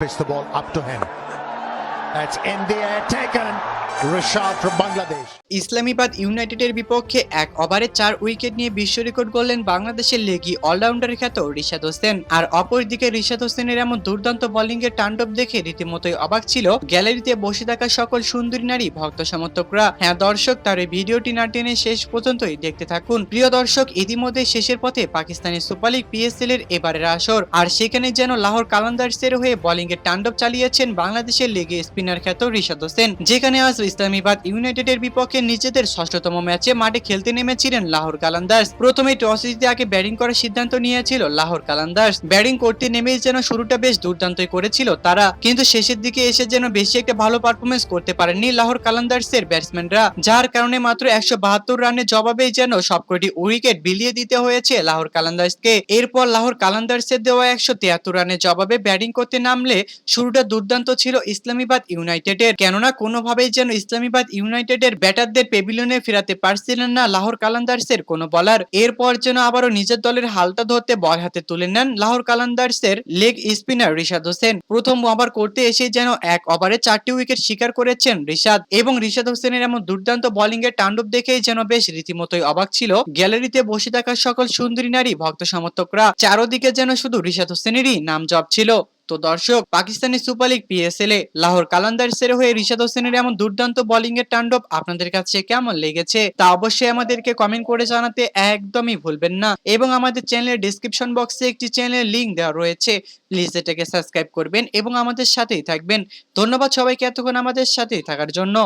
Pitch the ball up to him. That's in the air taken. From ইউনাইটেডের বিপক্ষে এক ওভারে চার উইকেট নিয়ে বিশ্ব রেকর্ড করলেন বাংলাদেশের লেগি অলরাউন্ডার খ্যাত রিশাদ হোসেন। আর অপরদিকে রিশাদ হোসেনের এমন দুর্দান্ত বোলিং এর তাণ্ডব দেখে রীতিমতোই অবাক ছিল গ্যালারিতে বসে থাকা সকল সুন্দরী নারী ভক্ত সমর্থকরা। হ্যাঁ দর্শক, তার এই ভিডিওটি না টেনে শেষ পর্যন্তই দেখতে থাকুন। প্রিয় দর্শক, ইতিমধ্যে শেষের পথে পাকিস্তানের সুপার লিগ পিএসএল এর এবারের আসর। আর সেখানে যেন লাহোর কালান্দার্সের হয়ে বোলিং এর তাণ্ডব চালিয়েছেন বাংলাদেশের লেগে স্পিনার খ্যাত রিশাদ হোসেন, যেখানে আজ ইসলামাবাদ ইউনাইটেডের বিপক্ষে নিজেদের ষষ্ঠতম ম্যাচে মাঠে খেলতে নেমেছিলেন লাহোর কালান্দার্স। প্রথমে টস জিতে আগে ব্যাটিং করার সিদ্ধান্ত নিয়েছিল লাহোর কালান্দার্স। ব্যাটিং করতে নেমেই যেন শুরুটা বেশ দুর্দান্তই করেছিল তারা, কিন্তু শেষের দিকে এসে যেন বেশি একটা ভালো পারফরমেন্স করতে পারেননি লাহোর কালান্দার্সের ব্যাটসম্যানরা যার কারণে মাত্র একশো বাহাত্তর রানের জবাবেই যেন সবকটি উইকেট বিলিয়ে দিতে হয়েছে লাহোর কালান্দার্সকে। এরপর লাহোর কালান্দার্সের দেওয়া একশো তিয়াত্তর রানের জবাবে ব্যাটিং করতে নামলে শুরুটা দুর্দান্ত ছিল ইসলামাবাদ ইউনাইটেডের। কেননা কোনোভাবেই যেন ইসলামাবাদ ইউনাইটেডের ব্যাটারদের পেভিলিয়নে ফেরাতে পারছিলেন না লাহোর কালান্দার্সের কোনো বলার। এরপর যেন আবারও নিজের দলের হালটা ধরতে বল হাতে তুলে নেন লাহোর কালান্দার্সের লেগ স্পিনার রিশাদ হোসেন। প্রথম ওভার করতে এসে যেন এক ওভারে চারটি উইকেট শিকার করেছেন রিশাদ এবং রিশাদ হোসেনের এমন দুর্দান্ত বোলিং এর তাণ্ডব দেখেই যেন বেশ রীতিমতোই অবাক ছিল। গ্যালারিতে বসে থাকা সকল সুন্দরী নারী, ভক্ত সমর্থকরা, চারোদিকে যেন শুধু রিশাদ হোসেনেরই নাম জপ ছিল। তো দর্শক, পাকিস্তানি সুপার লিগ পিএসএল এ লাহোর কালান্দার সেরে হয়ে রিশাদ হোসেনের এমন দুর্দান্ত বোলিং এর তাণ্ডব আপনাদের কাছে কেমন লেগেছে? তা অবশ্যই আমাদেরকে কমেন্ট করে জানাতে একদমই ভুলবেন না। এবং আমাদের চ্যানেলের ডিসক্রিপশন বক্সে একটি চ্যানেলের লিংক দেওয়া রয়েছে। প্লিজ এটাকে সাবস্ক্রাইব করবেন এবং আমাদের সাথেই থাকবেন। ধন্যবাদ সবাইকে এতক্ষণ আমাদের সাথেই থাকার জন্য।